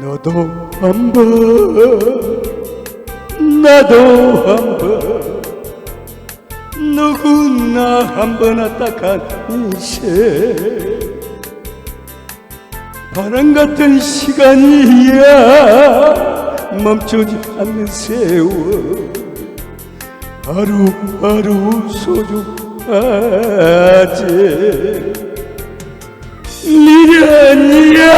너도 한번 나도 한번 누구나 한번 왔다간 인생 바람 같은 시간이야. 멈추지 않는 세월. 하루하루 소중하지. 미련이야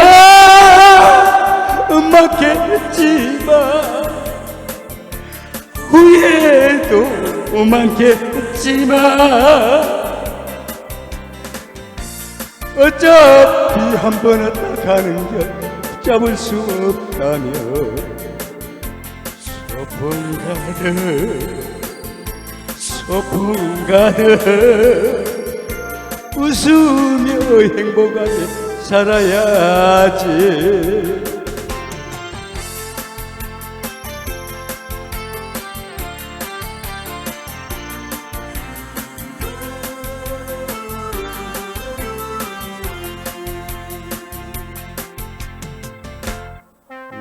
후회도 많겠지만 어차피 한 번 왔다 가는 길 잡을 수 없다며 소풍 가득 소풍 가득 웃으며 행복하게 살아야지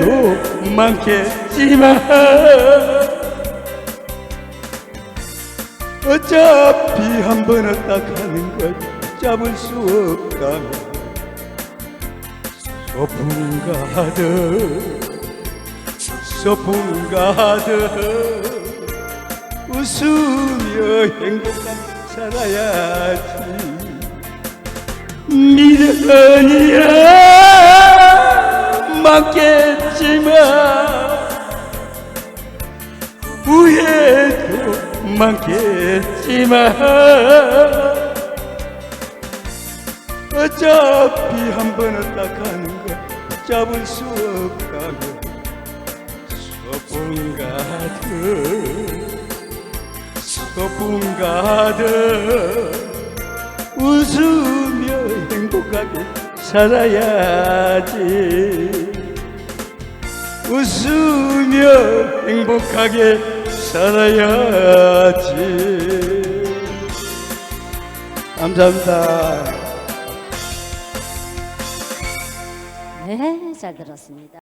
도 많겠지만. 어차피 한번 왔다 가는 걸 잡을 수 없다면 소풍 가득 소풍 가득 웃으며 행복하게 살아야지. 미련이야 맞겠지만 후회도 많겠지만 어차피 한번 왔다 가는 거 잡을 수 없다면 소풍 가득 소풍 가득. 웃으며 행복하게 살아야지 웃으며 행복하게 살아야지 감사합니다 네, 잘 들었습니다.